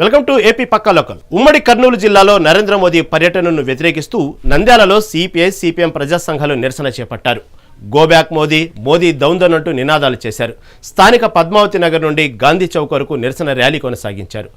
Welcome to AP Pakka local. ఉమ్మడి కర్నూలు జిల్లాలో నరేంద్ర మోదీ పర్యటనను వ్యతిరేకిస్తూ నంద్యాలలో సిపిఐ సిపిఎం ప్రజా సంఘాలు నిరసన చేపట్టారు. గోబ్యాక్ మోదీ మోదీ దౌందన్ అంటూ నినాదాలు చేశారు. స్థానిక పద్మావతి నగర్ నుండి గాంధీ చౌక్ వరకు నిరసన ర్యాలీ కొనసాగించారు.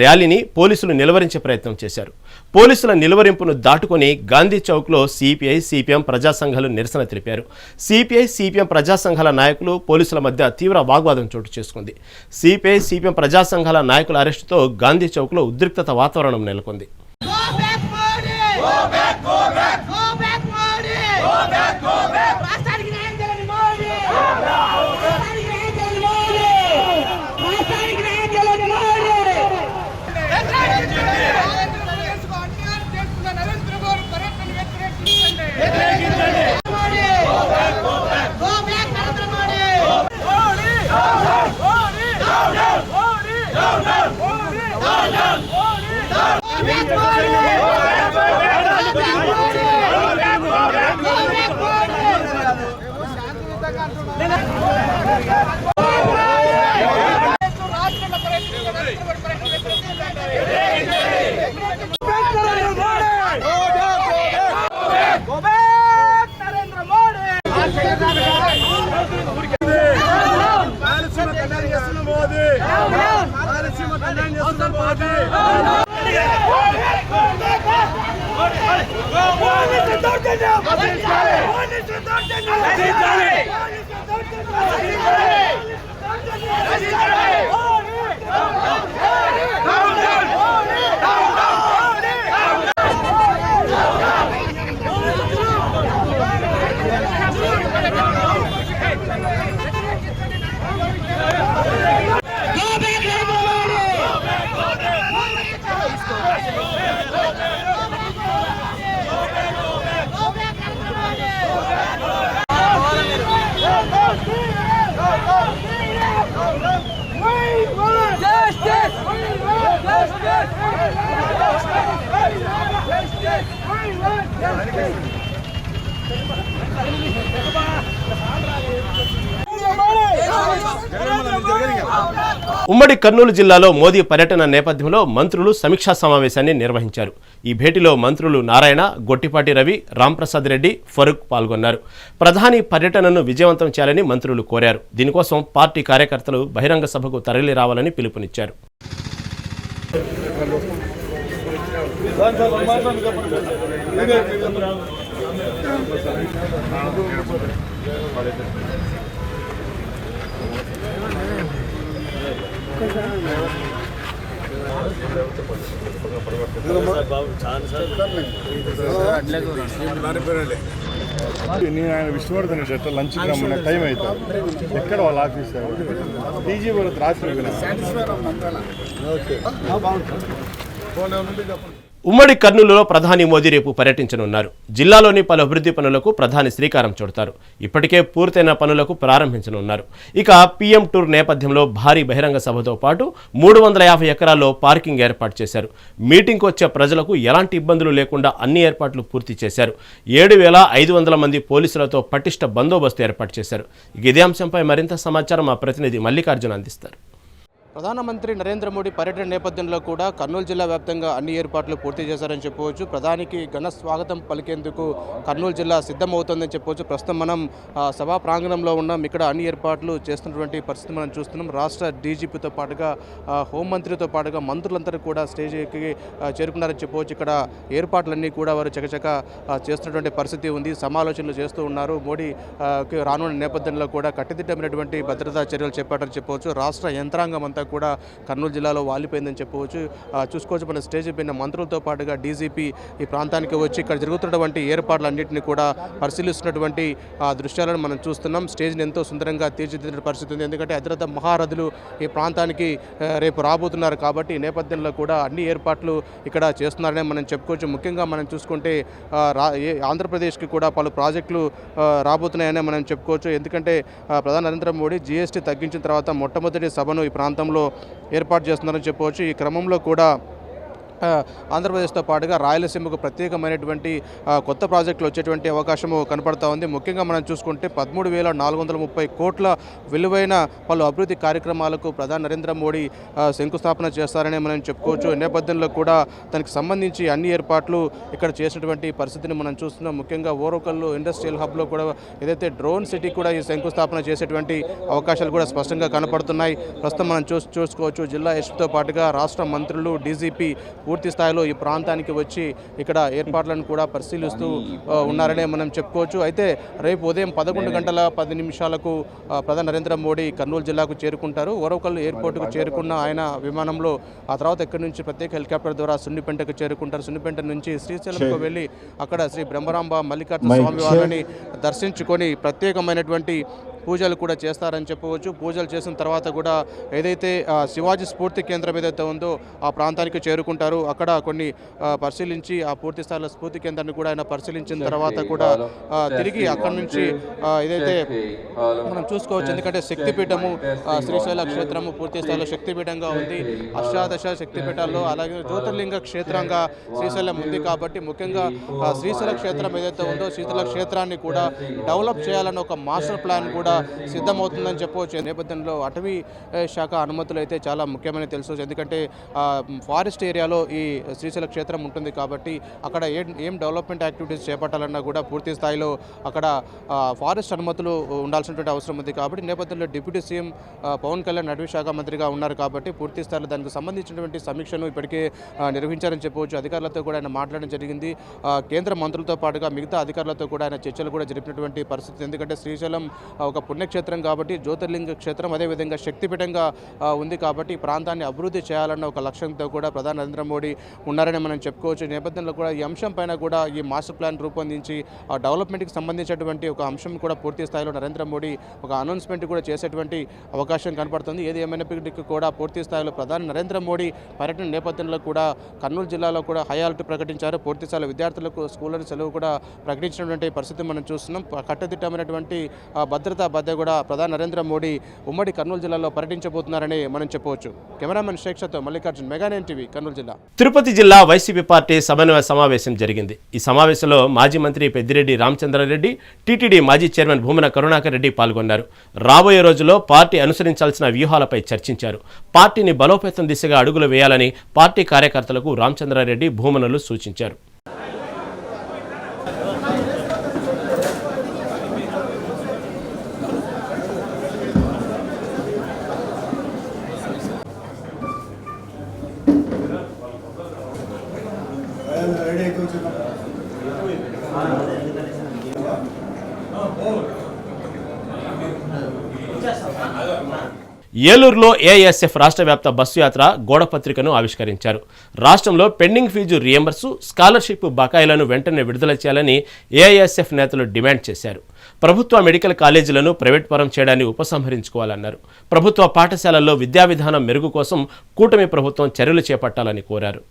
ర్యాలీని పోలీసులు నిలవరించే ప్రయత్నం చేశారు. పోలీసుల నిలువరింపును దాటుకొని గాంధీ చౌక్లో సిపిఐ సిపిఎం ప్రజా సంఘాలు నిరసన తెలిపారు. సిపిఐ సిపిఎం ప్రజా సంఘాల నాయకులు పోలీసుల మధ్య తీవ్ర వాగ్వాదం చోటు చేసుకుంది. సిపిఐ సిపిఎం ప్రజా సంఘాల నాయకుల అరెస్టుతో గాంధీ చౌక్లో ఉద్రిక్తత వాతావరణం నెలకొంది. ¡Vale! నశించాలి ఉమ్మడి కర్నూలు జిల్లాలో మోదీ పర్యటన నేపథ్యంలో మంత్రులు సమీక్షా సమావేశాన్ని నిర్వహించారు. ఈ భేటీలో మంత్రులు నారాయణ గొట్టిపాటి రవి రాంప్రసాద్ రెడ్డి ఫరూక్ పాల్గొన్నారు. ప్రధాని పర్యటనను విజయవంతం చేయాలని మంత్రులు కోరారు. దీనికోసం పార్టీ కార్యకర్తలు బహిరంగ సభకు తరలి రావాలని పిలుపునిచ్చారు. నేను ఆయన విష్ణువర్ధన్ రెడ్డి లంచ్ రమ్మన్న టైం అవుతుంది ఎక్కడ వాళ్ళ ఆఫీస్ టీజీ వాళ్ళకి రాత్రి ఫోన్ ఏమైనా చెప్పండి. ఉమ్మడి కర్నూలులో ప్రధాని మోదీ రేపు పర్యటించనున్నారు. జిల్లాలోని పలు అభివృద్ధి పనులకు ప్రధాని శ్రీకారం చుడతారు. ఇప్పటికే పూర్తయిన పనులకు ప్రారంభించనున్నారు. ఇక పీఎం టూర్ నేపథ్యంలో భారీ బహిరంగ సభతో పాటు మూడు వందల యాభై ఎకరాల్లో పార్కింగ్ ఏర్పాటు చేశారు. మీటింగ్కు వచ్చే ప్రజలకు ఎలాంటి ఇబ్బందులు లేకుండా అన్ని ఏర్పాట్లు పూర్తి చేశారు. ఏడు వేల ఐదు వందల మంది పోలీసులతో పటిష్ట బందోబస్తు ఏర్పాటు చేశారు. ఇక ఇదే అంశంపై మరింత సమాచారం మా ప్రతినిధి మల్లికార్జున అందిస్తారు. ప్రధానమంత్రి నరేంద్ర మోడీ పర్యటన నేపథ్యంలో కూడా కర్నూలు జిల్లా వ్యాప్తంగా అన్ని ఏర్పాట్లు పూర్తి చేశారని చెప్పవచ్చు. ప్రధానికి ఘన స్వాగతం పలికేందుకు కర్నూలు జిల్లా సిద్ధమవుతోందని చెప్పవచ్చు. ప్రస్తుతం మనం సభా ప్రాంగణంలో ఉన్నాం. ఇక్కడ అన్ని ఏర్పాట్లు చేస్తున్నటువంటి పరిస్థితి మనం చూస్తున్నాం. రాష్ట్ర డీజీపీతో పాటుగా హోంమంత్రితో పాటుగా మంత్రులందరూ కూడా స్టేజ్కి చేరుకున్నారని చెప్పవచ్చు. ఇక్కడ ఏర్పాట్లన్నీ కూడా వారు చకచక చేస్తున్నటువంటి పరిస్థితి ఉంది. సమాలోచనలు చేస్తూ ఉన్నారు. మోడీ రానున్న నేపథ్యంలో కూడా కట్టుదిట్టమైనటువంటి భద్రతా చర్యలు చేపట్టారని చెప్పవచ్చు. రాష్ట్ర యంత్రాంగం అంతా కూడా కర్నూలు జిల్లాలో వాలిపోయిందని చెప్పవచ్చు. చూసుకోవచ్చు మన స్టేజ్ పైన మంత్రులతో పాటుగా డీజీపీ ఈ ప్రాంతానికి వచ్చి ఇక్కడ జరుగుతున్నటువంటి ఏర్పాట్లన్నింటినీ కూడా పరిశీలిస్తున్నటువంటి ఆ, దృశ్యాలను మనం చూస్తున్నాం. స్టేజ్ని ఎంతో సుందరంగా తీర్చిదిద్దిన పరిస్థితి ఉంది. ఎందుకంటే హైదరాబాద్ మహారథులు ఈ ప్రాంతానికి రేపు రాబోతున్నారు కాబట్టి ఈ నేపథ్యంలో కూడా అన్ని ఏర్పాట్లు ఇక్కడ చేస్తున్నారనే మనం చెప్పుకోవచ్చు. ముఖ్యంగా మనం చూసుకుంటే రా ఏ- ఆంధ్రప్రదేశ్కి కూడా పలు ప్రాజెక్టులు రాబోతున్నాయనే రాబోతున్నాయని మనం చెప్పుకోవచ్చు. ఎందుకంటే ప్రధాని నరేంద్ర మోడీ జీఎస్టీ తగ్గించిన తర్వాత మొట్టమొదటి సభను ఈ ప్రాంతంలో ఏర్పాటు చేస్తున్నారని చెప్పవచ్చు. ఈ క్రమంలో కూడా ఆంధ్రప్రదేశ్తో పాటుగా రాయలసీమకు ప్రత్యేకమైనటువంటి కొత్త ప్రాజెక్టులు వచ్చేటువంటి అవకాశము కనపడతా ఉంది. ముఖ్యంగా మనం చూసుకుంటే పదమూడు వేల నాలుగు వందల ముప్పై కోట్ల విలువైన పలు అభివృద్ధి కార్యక్రమాలకు ప్రధాని నరేంద్ర మోడీ శంకుస్థాపన చేస్తారని మనం చెప్పుకోవచ్చు. ఈ నేపథ్యంలో కూడా దానికి సంబంధించి అన్ని ఏర్పాట్లు ఇక్కడ చేసినటువంటి పరిస్థితిని మనం చూస్తున్నాం. ముఖ్యంగా ఓరోకల్లు ఇండస్ట్రియల్ హబ్లో కూడా ఏదైతే డ్రోన్ సిటీ కూడా ఈ శంకుస్థాపన చేసేటువంటి అవకాశాలు కూడా స్పష్టంగా కనపడుతున్నాయి. ప్రస్తుతం మనం చూసుకోవచ్చు. జిల్లా ఎస్పీతో పాటుగా రాష్ట్ర మంత్రులు డీజీపీ పూర్తి స్థాయిలో ఈ ప్రాంతానికి వచ్చి ఇక్కడ ఏర్పాట్లను కూడా పరిశీలిస్తూ ఉన్నారనే మనం చెప్పుకోవచ్చు. అయితే రేపు ఉదయం పదకొండు గంటల పది నిమిషాలకు ప్రధాని నరేంద్ర మోడీ కర్నూలు జిల్లాకు చేరుకుంటారు. ఓరవకల్ ఎయిర్పోర్టుకు చేరుకున్న ఆయన విమానంలో ఆ తర్వాత ఇక్కడి నుంచి ప్రత్యేక హెలికాప్టర్ ద్వారా సున్నిపెంటకు చేరుకుంటారు. సున్నిపెంట నుంచి శ్రీశైలంకు వెళ్ళి అక్కడ శ్రీ బ్రహ్మరాంబ మల్లికార్జున స్వామి వారిని దర్శించుకొని ప్రత్యేకమైనటువంటి పూజలు కూడా చేస్తారని చెప్పవచ్చు. పూజలు చేసిన తర్వాత కూడా ఏదైతే శివాజీ స్ఫూర్తి కేంద్రం ఏదైతే ఉందో ఆ ప్రాంతానికి చేరుకుంటారు. అక్కడ కొన్ని పరిశీలించి ఆ పూర్తి స్థాయిలో స్ఫూర్తి కేంద్రాన్ని కూడా ఆయన పరిశీలించిన తర్వాత కూడా తిరిగి అక్కడి నుంచి ఏదైతే మనం చూసుకోవచ్చు. ఎందుకంటే శక్తిపీఠము శ్రీశైల క్షేత్రము పూర్తి స్థాయిలో శక్తిపీఠంగా ఉంది. అష్టాదశ శక్తిపీఠాల్లో అలాగే జ్యోతిర్లింగ క్షేత్రంగా శ్రీశైలం ఉంది కాబట్టి ముఖ్యంగా శ్రీశైల క్షేత్రం ఏదైతే ఉందో శ్రీశైల క్షేత్రాన్ని కూడా డెవలప్ చేయాలన్న ఒక మాస్టర్ ప్లాన్ కూడా సిద్ధమవుతుందని చెప్పవచ్చు. నేపథ్యంలో అటవీ శాఖ అనుమతులు అయితే చాలా ముఖ్యమైన తెలుసు ఎందుకంటే ఫారెస్ట్ ఏరియాలో ఈ శ్రీశైల క్షేత్రం ఉంటుంది కాబట్టి అక్కడ ఏం ఏం డెవలప్మెంట్ యాక్టివిటీస్ చేపట్టాలన్నా కూడా పూర్తి స్థాయిలో అక్కడ ఫారెస్ట్ అనుమతులు ఉండాల్సినటువంటి అవసరం ఉంది కాబట్టి నేపథ్యంలో డిప్యూటీ సీఎం పవన్ కళ్యాణ్ అటవీ శాఖ మంత్రిగా ఉన్నారు కాబట్టి పూర్తి స్థాయిలో దానికి సంబంధించినటువంటి సమీక్షను ఇప్పటికే నిర్వహించారని చెప్పవచ్చు. అధికారులతో కూడా ఆయన మాట్లాడడం జరిగింది. కేంద్ర మంత్రులతో పాటుగా మిగతా అధికారులతో కూడా ఆయన చర్చలు కూడా జరిపినటువంటి పరిస్థితి ఎందుకంటే శ్రీశైలం ఒక ఒక పుణ్యక్షేత్రం కాబట్టి జ్యోతిర్లింగ క్షేత్రం అదేవిధంగా శక్తిపీఠంగా ఉంది కాబట్టి ఈ ప్రాంతాన్ని అభివృద్ధి చేయాలన్న ఒక లక్ష్యంతో కూడా ప్రధాని నరేంద్ర మోడీ ఉన్నారని మనం చెప్పుకోవచ్చు. ఈ నేపథ్యంలో కూడా ఈ అంశం పైన కూడా ఈ మాస్టర్ ప్లాన్ రూపొందించి ఆ డెవలప్మెంట్కి సంబంధించినటువంటి ఒక అంశం కూడా పూర్తి స్థాయిలో నరేంద్ర మోడీ ఒక అనౌన్స్మెంట్ కూడా చేసేటువంటి అవకాశం కనపడుతుంది. ఏది ఏమైనప్పటికీ కూడా పూర్తి స్థాయిలో ప్రధాని నరేంద్ర మోడీ పర్యటన నేపథ్యంలో కూడా కర్నూలు జిల్లాలో కూడా హై అలర్ట్ ప్రకటించారు. పూర్తి స్థాయిలో విద్యార్థులకు స్కూళ్ళని సెలవు కూడా ప్రకటించినటువంటి పరిస్థితి మనం చూస్తున్నాం. కట్టుదిట్టమైనటువంటి భద్రత భద్రతా మధ్య కూడా ప్రధాని నరేంద్ర మోడీ ఉమ్మడి కర్నూలు జిల్లాలో పర్యటించబోతున్నారని మనం చెప్పవచ్చు. కెమెరామెన్ శేక్షతో మల్లికార్జున్ మెగానేన్ టీవీ కర్నూలు జిల్లా. తిరుపతి జిల్లా వైసీపీ పార్టీ సమన్వయ సమావేశం జరిగింది. ఈ సమావేశంలో మాజీ మంత్రి పెద్దిరెడ్డి రామచంద్రారెడ్డి టీటీడీ మాజీ చైర్మన్ భూమన కరుణాకర్ రెడ్డి పాల్గొన్నారు. రాబోయే రోజుల్లో పార్టీ అనుసరించాల్సిన వ్యూహాలపై చర్చించారు. పార్టీని బలోపేతం దిశగా అడుగులు వేయాలని పార్టీ కార్యకర్తలకు రామచంద్రారెడ్డి భూమనలు సూచించారు. ఏలూరులో ఏఎస్ఎఫ్ రాష్ట్ర వ్యాప్త బస్సు యాత్ర గోడపత్రికను ఆవిష్కరించారు. రాష్ట్రంలో పెండింగ్ ఫీజు రియంబర్సు స్కాలర్షిప్ బకాయిలను వెంటనే విడుదల చేయాలని ఏఐఎస్ఎఫ్ నేతలు డిమాండ్ చేశారు. ప్రభుత్వ మెడికల్ కాలేజీలను ప్రైవేట్ పరం చేయడాన్ని ఉపసంహరించుకోవాలన్నారు. ప్రభుత్వ పాఠశాలల్లో విద్యా విధానం మెరుగు కోసం కూటమి ప్రభుత్వం చర్యలు చేపట్టాలని కోరారు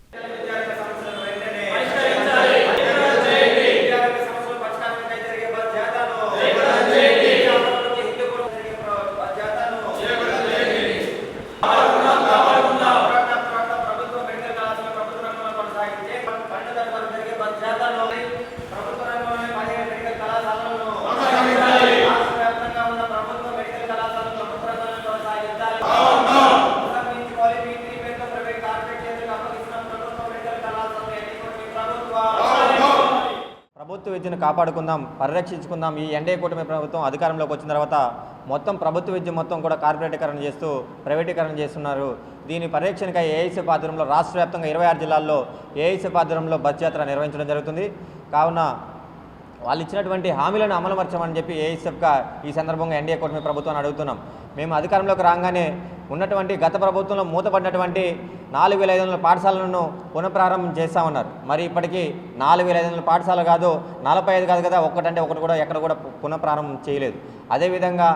ప్రభుత్వ విద్యను కాపాడుకుందాం పరిరక్షించుకుందాం ఈ ఎన్డీఏ కూటమి ప్రభుత్వం అధికారంలోకి వచ్చిన తర్వాత మొత్తం ప్రభుత్వ విద్య మొత్తం కూడా కార్పొరేటీకరణ చేస్తూ ప్రైవేటీకరణ చేస్తున్నారు. దీని పరిరక్షణకై ఏఐసీ ఆధ్వర్యంలో రాష్ట్ర వ్యాప్తంగా ఇరవై ఆరు జిల్లాల్లో ఏఐసీ ఆధ్వర్యంలో బస్ యాత్ర నిర్వహించడం జరుగుతుంది. కావున వాళ్ళు ఇచ్చినటువంటి హామీలను అమలుపరచమని చెప్పి ఏఐసెఫ్గా ఈ సందర్భంగా ఎన్డీఏ కూటమి ప్రభుత్వాన్ని అడుగుతున్నాం. మేము అధికారంలోకి రాగానే ఉన్నటువంటి గత ప్రభుత్వంలో మూతపడినటువంటి నాలుగు వేల ఐదు వందల పాఠశాలలను పునఃప్రారంభం చేస్తామన్నారు. మరి ఇప్పటికీ నాలుగు వేల ఐదు వందల పాఠశాల కాదు నలభై ఐదు కాదు కదా ఒక్కటంటే ఒకటి కూడా ఎక్కడ కూడా పునఃప్రారంభం చేయలేదు. అదేవిధంగా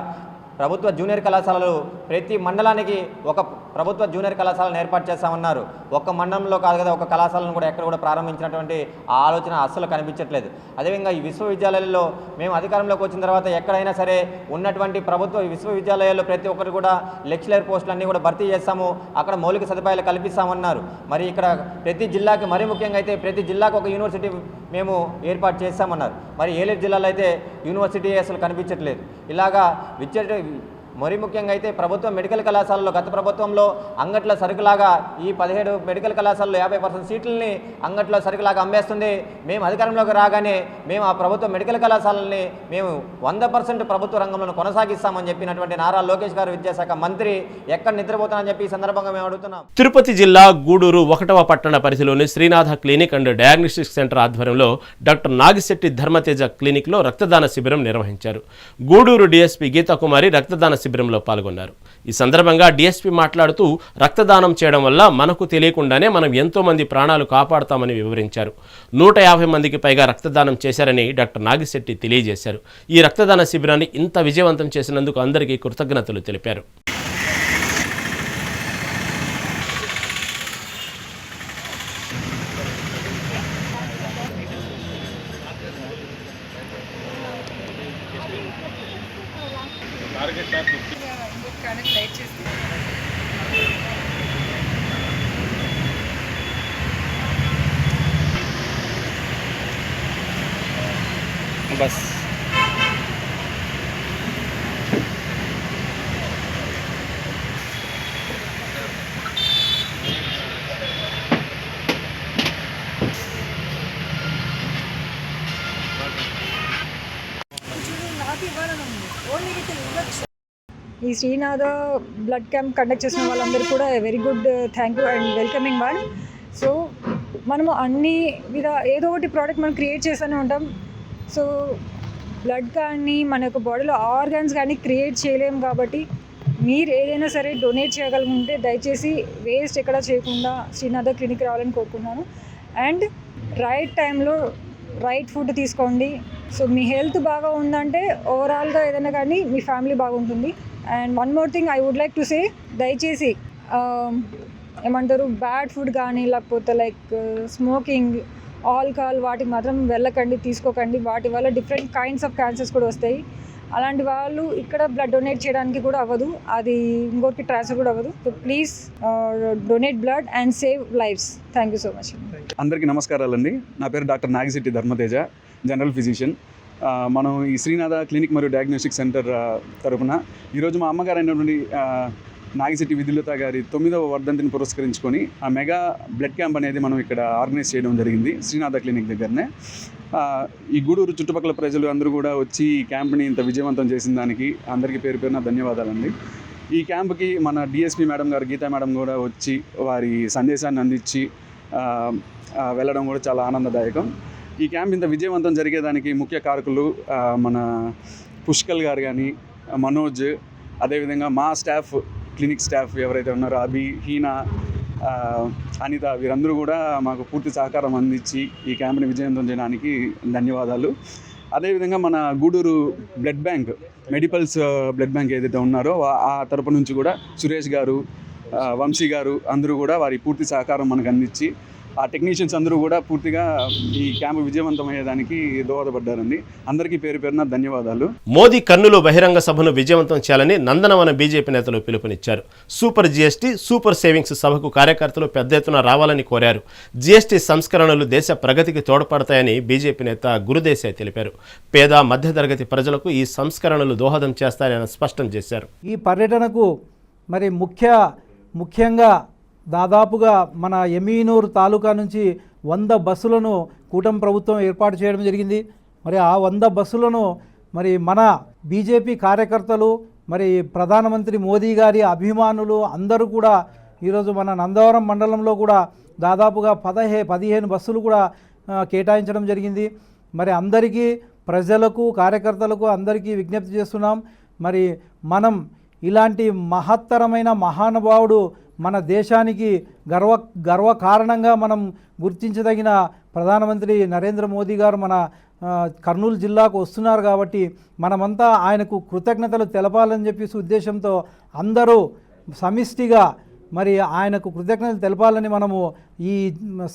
ప్రభుత్వ జూనియర్ కళాశాలలు ప్రతి మండలానికి ఒక ప్రభుత్వ జూనియర్ కళాశాలను ఏర్పాటు చేస్తామన్నారు. ఒక్క మండలంలో కాదు కదా ఒక కళాశాలను కూడా ఎక్కడ కూడా ప్రారంభించినటువంటి ఆ ఆలోచన అస్సలు కనిపించట్లేదు. అదేవిధంగా ఈ విశ్వవిద్యాలయాల్లో మేము అధికారంలోకి వచ్చిన తర్వాత ఎక్కడైనా సరే ఉన్నటువంటి ప్రభుత్వ విశ్వవిద్యాలయాల్లో ప్రతి ఒక్కరు కూడా లెక్చరర్ పోస్టులన్నీ కూడా భర్తీ చేస్తాము అక్కడ మౌలిక సదుపాయాలు కల్పిస్తామన్నారు. మరి ఇక్కడ ప్రతి జిల్లాకి మరీ ముఖ్యంగా అయితే ప్రతి జిల్లాకు ఒక యూనివర్సిటీ మేము ఏర్పాటు చేస్తామన్నారు మరి ఏలూరు జిల్లాలో అయితే యూనివర్సిటీ అసలు కనిపించట్లేదు. ఇలాగా విద్య మరీ ముఖ్యంగా అయితే ప్రభుత్వ మెడికల్ కళాశాలలో గత ప్రభుత్వంలో అంగట్ల సరుకులాగా ఈ పదిహేడు మెడికల్ కళాశాలలో యాభై పర్సెంట్ సీట్లని అంగట్లో సరుకులాగా అమ్మేస్తుంది. మేము అధికారంలోకి రాగానే మేము ఆ ప్రభుత్వ మెడికల్ కళాశాలని మేము వంద పర్సెంట్ ప్రభుత్వ రంగంలో కొనసాగిస్తామని చెప్పినటువంటి నారా లోకేష్ గారు విద్యాశాఖ మంత్రి ఎక్కడ నిద్రపోతానని చెప్పి ఈ సందర్భంగా మేము అడుగుతున్నాం. తిరుపతి జిల్లా గూడూరు ఒకటవ పట్టణ పరిధిలోని Srinatha clinic and diagnostic centre ఆధ్వర్యంలో డాక్టర్ నాగిశెట్టి ధర్మతేజ క్లినిక్లో రక్తదాన శిబిరం నిర్వహించారు. గూడూరు డిఎస్పీ గీతాకుమారి రక్తదాన శిబిరంలో పాల్గొన్నారు. ఈ సందర్భంగా డీఎస్పీ మాట్లాడుతూ రక్తదానం చేయడం వల్ల మనకు తెలియకుండానే మనం ఎంతో మంది ప్రాణాలు కాపాడుతామని వివరించారు. నూట యాభై మందికి పైగా రక్తదానం చేశారని డాక్టర్ నాగిశెట్టి తెలియజేశారు. ఈ రక్తదాన శిబిరాన్ని ఇంత విజయవంతం చేసినందుకు అందరికీ కృతజ్ఞతలు తెలిపారు. కానీ లైట్ చేస్తే బస్ ఈ శ్రీనాథ బ్లడ్ క్యాంప్ కండక్ట్ చేసిన వాళ్ళందరూ కూడా very good thank you and welcoming one so మనము అన్ని విధ ఏదో ఒకటి ప్రోడక్ట్ మనం క్రియేట్ చేస్తూనే ఉంటాం. సో బ్లడ్ కానీ మన యొక్క బాడీలో ఆర్గాన్స్ కానీ క్రియేట్ చేయలేము కాబట్టి మీరు ఏదైనా సరే డొనేట్ చేయగలుగుంటే దయచేసి వేస్ట్ ఎక్కడ చేయకుండా శ్రీనాథ క్లినిక్ రావాలని కోరుకున్నాను అండ్ రైట్ టైంలో రైట్ ఫుడ్ తీసుకోండి. సో మీ హెల్త్ బాగా ఉందంటే ఓవరాల్గా ఏదైనా కానీ మీ ఫ్యామిలీ బాగుంటుంది. And one more thing I would like to say దయచేసి um, ఏమంటారు బ్యాడ్ ఫుడ్ కానీ లేకపోతే లైక్ స్మోకింగ్ ఆల్కహాల్ వాటికి మాత్రం వెళ్ళకండి తీసుకోకండి. వాటి వల్ల డిఫరెంట్ కైండ్స్ ఆఫ్ క్యాన్సర్స్ కూడా వస్తాయి. అలాంటి వాళ్ళు ఇక్కడ బ్లడ్ డొనేట్ చేయడానికి కూడా అవ్వదు. అది ఇంకోరికి ట్రాన్స్ఫర్ కూడా అవ్వదు. So please donate blood and save lives thank you so much అందరికీ నమస్కారాలండి. నా పేరు doctor Nagisetti Dharmateja general physician మనం ఈ శ్రీనాథ క్లినిక్ మరియు డయాగ్నోస్టిక్ సెంటర్ తరపున ఈరోజు మా అమ్మగారు అయినటువంటి నాగిశెట్టి విధులత గారి తొమ్మిదవ వర్ధంతిని పురస్కరించుకొని ఆ మెగా బ్లడ్ క్యాంప్ అనేది మనం ఇక్కడ ఆర్గనైజ్ చేయడం జరిగింది శ్రీనాథ క్లినిక్ దగ్గరనే. ఈ గూడూరు చుట్టుపక్కల ప్రజలు అందరూ కూడా వచ్చి ఈ క్యాంప్ని ఇంత విజయవంతం చేసిన దానికి అందరికీ పేరు పేరున ధన్యవాదాలండి. ఈ క్యాంప్కి మన డిఎస్పీ మేడం గారు గీతా మేడం కూడా వచ్చి వారి సందేశాన్ని అందించి వెళ్ళడం కూడా చాలా ఆనందదాయకం. ఈ క్యాంప్ ఇంత విజయవంతం జరిగేదానికి ముఖ్య కారకులు మన పుష్కల్ గారు కానీ మనోజ్ అదేవిధంగా మా స్టాఫ్ క్లినిక్ స్టాఫ్ ఎవరైతే ఉన్నారో అభి హీనా అనిత వీరందరూ కూడా మాకు పూర్తి సహకారం అందించి ఈ క్యాంప్ని విజయవంతం చేయడానికి ధన్యవాదాలు. అదేవిధంగా మన Gudur blood bank Medipulse blood bank ఏదైతే ఉన్నారో ఆ- తరపు నుంచి కూడా సురేష్ గారు వంశీ గారు అందరూ కూడా వారి పూర్తి సహకారం మనకు అందించి ఆ టెక్నీషియన్స్ అందరూ కూడా పూర్తిగా ఈ క్యాంపు విజయవంతం అయ్యేదానికి దోహదపడ్డారండి. అందరికీ పేరు పేరున ధన్యవాదాలు. మోదీ కర్నూలు బహిరంగ సభను విజయవంతం చేయాలని నందనవన బీజేపీ నేతలు పిలుపునిచ్చారు. సూపర్ జీఎస్టీ సూపర్ సేవింగ్స్ సభకు కార్యకర్తలు పెద్ద ఎత్తున రావాలని కోరారు. జీఎస్టీ సంస్కరణలు దేశ ప్రగతికి తోడ్పడతాయని బీజేపీ నేత గురుదేశాయ్ తెలిపారు. పేద మధ్యతరగతి ప్రజలకు ఈ సంస్కరణలు దోహదం చేస్తాయని స్పష్టం చేశారు. ఈ పర్యటనకు మరి ముఖ్య ముఖ్యంగా దాదాపుగా మన ఎమీనూరు తాలూకా నుంచి వంద బస్సులను కూటమి ప్రభుత్వం ఏర్పాటు చేయడం జరిగింది. మరి ఆ వంద బస్సులను మరి మన బీజేపీ కార్యకర్తలు మరి ప్రధానమంత్రి మోదీ గారి అభిమానులు అందరూ కూడా ఈరోజు మన నందవరం మండలంలో కూడా దాదాపుగా పదహే పదిహేను బస్సులు కూడా కేటాయించడం జరిగింది. మరి అందరికీ ప్రజలకు కార్యకర్తలకు అందరికీ విజ్ఞప్తి చేస్తున్నాం. మరి మనం ఇలాంటి మహత్తరమైన మహానుభావుడు మన దేశానికి గర్వ గర్వకారణంగా మనం గుర్తించదగిన ప్రధానమంత్రి నరేంద్ర మోదీ గారు మన కర్నూలు జిల్లాకు వస్తున్నారు కాబట్టి మనమంతా ఆయనకు కృతజ్ఞతలు తెలపాలని చెప్పేసి ఉద్దేశంతో అందరూ సమిష్టిగా మరి ఆయనకు కృతజ్ఞతలు తెలపాలని మనము ఈ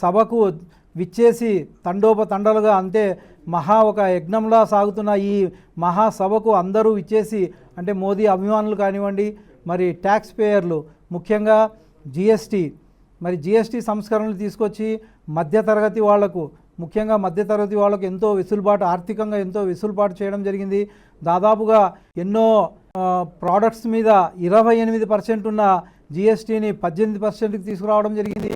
సభకు విచ్చేసి తండోపతండలుగా అంతే మహా ఒక యజ్ఞంలా సాగుతున్న ఈ మహాసభకు అందరూ విచ్చేసి అంటే మోదీ అభిమానులు కానివ్వండి మరి ట్యాక్స్ పేయర్లు ముఖ్యంగా జిఎస్టీ మరి జిఎస్టీ సంస్కరణలు తీసుకొచ్చి మధ్యతరగతి వాళ్ళకు ముఖ్యంగా మధ్యతరగతి వాళ్ళకు ఎంతో వెసులుబాటు ఆర్థికంగా ఎంతో వెసులుబాటు చేయడం జరిగింది. దాదాపుగా ఎన్నో ప్రోడక్ట్స్ మీద ఇరవై ఎనిమిది పర్సెంట్ ఉన్న జిఎస్టీని పద్దెనిమిది పర్సెంట్కి తీసుకురావడం జరిగింది.